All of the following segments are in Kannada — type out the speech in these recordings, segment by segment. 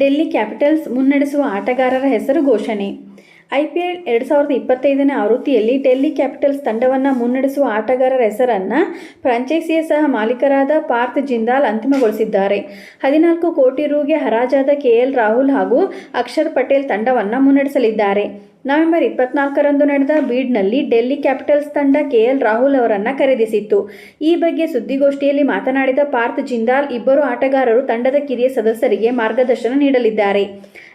ಡೆಲ್ಲಿ ಕ್ಯಾಪಿಟಲ್ಸ್ ಮುನ್ನಡೆಸುವ ಆಟಗಾರರ ಹೆಸರು ಘೋಷಣೆ. ಐಪಿಎಲ್ ಎರಡು ಸಾವಿರದ ಇಪ್ಪತ್ತೈದನೇ ಆವೃತ್ತಿಯಲ್ಲಿ ಡೆಲ್ಲಿ ಕ್ಯಾಪಿಟಲ್ಸ್ ತಂಡವನ್ನು ಮುನ್ನಡೆಸುವ ಆಟಗಾರರ ಹೆಸರನ್ನು ಫ್ರಾಂಚೈಸಿಯ ಸಹ ಮಾಲೀಕರಾದ ಪಾರ್ಥ್ ಜಿಂದಾಲ್ ಅಂತಿಮಗೊಳಿಸಿದ್ದಾರೆ. ಹದಿನಾಲ್ಕು ಕೋಟಿ ರೂಗೆ ಹರಾಜಾದ ಕೆಎಲ್ ರಾಹುಲ್ ಹಾಗೂ ಅಕ್ಷರ್ ಪಟೇಲ್ ತಂಡವನ್ನು ಮುನ್ನಡೆಸಲಿದ್ದಾರೆ. ನವೆಂಬರ್ ಇಪ್ಪತ್ನಾಲ್ಕರಂದು ನಡೆದ ಬೀಡ್ನಲ್ಲಿ ಡೆಲ್ಲಿ ಕ್ಯಾಪಿಟಲ್ಸ್ ತಂಡ ಕೆಎಲ್ ರಾಹುಲ್ ಅವರನ್ನು ಖರೀದಿಸಿತ್ತು ಈ ಬಗ್ಗೆ ಸುದ್ದಿಗೋಷ್ಠಿಯಲ್ಲಿ ಮಾತನಾಡಿದ ಪಾರ್ಥ್ ಜಿಂದಾಲ್, ಇಬ್ಬರು ಆಟಗಾರರು ತಂಡದ ಕಿರಿಯ ಸದಸ್ಯರಿಗೆ ಮಾರ್ಗದರ್ಶನ ನೀಡಲಿದ್ದಾರೆ.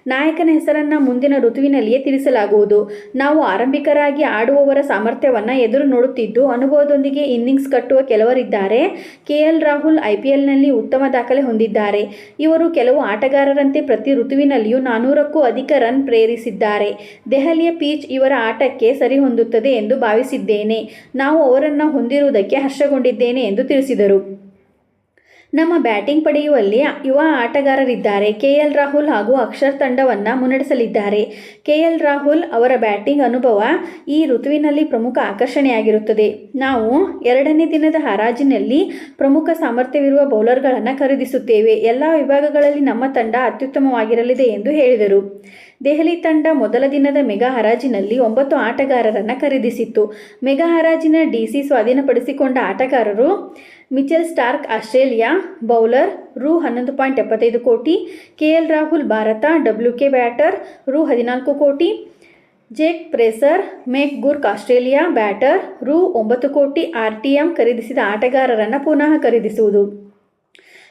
ನಾಯಕನ ಹೆಸರನ್ನು ಮುಂದಿನ ಋತುವಿನಲ್ಲಿಯೇ ತಿಳಿಸಲಾಗುವುದು. ನಾವು ಆರಂಭಿಕರಾಗಿ ಆಡುವವರ ಸಾಮರ್ಥ್ಯವನ್ನು ಎದುರು ನೋಡುತ್ತಿದ್ದು, ಅನುಭವದೊಂದಿಗೆ ಇನ್ನಿಂಗ್ಸ್ ಕಟ್ಟುವ ಕೆಲವರಿದ್ದಾರೆ. ಕೆಎಲ್ ರಾಹುಲ್ ಐಪಿಎಲ್ನಲ್ಲಿ ಉತ್ತಮ ದಾಖಲೆ ಹೊಂದಿದ್ದಾರೆ. ಇವರು ಕೆಲವು ಆಟಗಾರರಂತೆ ಪ್ರತಿ ಋತುವಿನಲ್ಲಿಯೂ ನಾನ್ನೂರಕ್ಕೂ ಅಧಿಕ ರನ್ ಪ್ರೇರಿಸಿದ್ದಾರೆ. ದೆಹಲಿಯ ಪೀಚ್ ಇವರ ಆಟಕ್ಕೆ ಸರಿಹೊಂದುತ್ತದೆ ಎಂದು ಭಾವಿಸಿದ್ದೇನೆ. ನಾವು ಅವರನ್ನು ಹೊಂದಿರುವುದಕ್ಕೆ ಹರ್ಷಗೊಂಡಿದ್ದೇನೆ ಎಂದು ತಿಳಿಸಿದರು. ನಮ್ಮ ಬ್ಯಾಟಿಂಗ್ ಪಡೆಯುವಲ್ಲಿ ಯುವ ಆಟಗಾರರಿದ್ದಾರೆ. ಕೆ ಎಲ್ ರಾಹುಲ್ ಹಾಗೂ ಅಕ್ಷರ್ ತಂಡವನ್ನು ಮುನ್ನಡೆಸಲಿದ್ದಾರೆ. ಕೆ ಎಲ್ ರಾಹುಲ್ ಅವರ ಬ್ಯಾಟಿಂಗ್ ಅನುಭವ ಈ ಋತುವಿನಲ್ಲಿ ಪ್ರಮುಖ ಆಕರ್ಷಣೆಯಾಗಿರುತ್ತದೆ. ನಾವು ಎರಡನೇ ದಿನದ ಹರಾಜಿನಲ್ಲಿ ಪ್ರಮುಖ ಸಾಮರ್ಥ್ಯವಿರುವ ಬೌಲರ್ಗಳನ್ನು ಖರೀದಿಸುತ್ತೇವೆ. ಎಲ್ಲ ವಿಭಾಗಗಳಲ್ಲಿ ನಮ್ಮ ತಂಡ ಅತ್ಯುತ್ತಮವಾಗಿರಲಿದೆ ಎಂದು ಹೇಳಿದರು. ದೆಹಲಿ ತಂಡ ಮೊದಲ ದಿನದ ಮೆಗಾ ಹರಾಜಿನಲ್ಲಿ ಒಂಬತ್ತು ಆಟಗಾರರನ್ನು ಖರೀದಿಸಿತ್ತು. ಮೆಗಾ ಹರಾಜಿನ ಡಿಸಿ ಸ್ವಾಧೀನಪಡಿಸಿಕೊಂಡ ಆಟಗಾರರು ಮಿಚೆಲ್ ಸ್ಟಾರ್ಕ್, ಆಸ್ಟ್ರೇಲಿಯಾ ಬೌಲರ್, ರು ಹನ್ನೊಂದು ಪಾಯಿಂಟ್ ಎಪ್ಪತ್ತೈದು ಕೋಟಿ. K L Rahul, Bharat, W K batter, ರು ಹದಿನಾಲ್ಕು ಕೋಟಿ. Jake Fraser, McGurk, Australia batter, ರು ಒಂಬತ್ತು ಕೋಟಿ. ಆರ್ ಟಿ ಎಂ ಖರೀದಿಸಿದ ಆಟಗಾರರನ್ನು ಪುನಃ ಖರೀದಿಸುವುದು.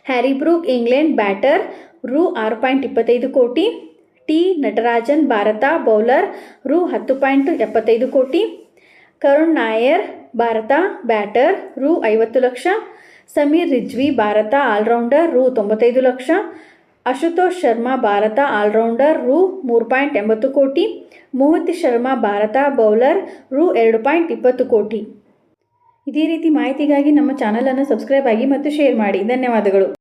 ಹ್ಯಾರಿ ಬ್ರೂಕ್, ಇಂಗ್ಲೆಂಡ್ ಬ್ಯಾಟರ್, ರು ಆರು ಪಾಯಿಂಟ್ ಇಪ್ಪತ್ತೈದು ಕೋಟಿ. ಟಿ ನಟರಾಜನ್, ಭಾರತ ಬೌಲರ್, ರು ಹತ್ತು ಪಾಯಿಂಟ್ ಎಪ್ಪತ್ತೈದು ಕೋಟಿ. ಕರುಣ್ ನಾಯರ್, ಭಾರತ, ಬ್ಯಾಟರ್, ರು ಐವತ್ತು ಲಕ್ಷ. ಸಮೀರ್ ರಿಜ್ವಿ, ಭಾರತ, ಆಲ್ರೌಂಡರ್, ರು ತೊಂಬತ್ತೈದು ಲಕ್ಷ. ಅಶುತೋಷ್ ಶರ್ಮಾ, ಭಾರತ, ಆಲ್ರೌಂಡರ್, ರು ಮೂರು ಪಾಯಿಂಟ್ ಎಂಬತ್ತು ಕೋಟಿ. ಮೋಹಿತ್ ಶರ್ಮಾ, ಭಾರತ, ಬೌಲರ್, ರು ಎರಡು ಪಾಯಿಂಟ್ ಇಪ್ಪತ್ತು ಕೋಟಿ. ಇದೇ ರೀತಿ ಮಾಹಿತಿಗಾಗಿ ನಮ್ಮ ಚಾನಲನ್ನು ಸಬ್ಸ್ಕ್ರೈಬ್ ಆಗಿ ಮತ್ತು ಶೇರ್ ಮಾಡಿ. ಧನ್ಯವಾದಗಳು.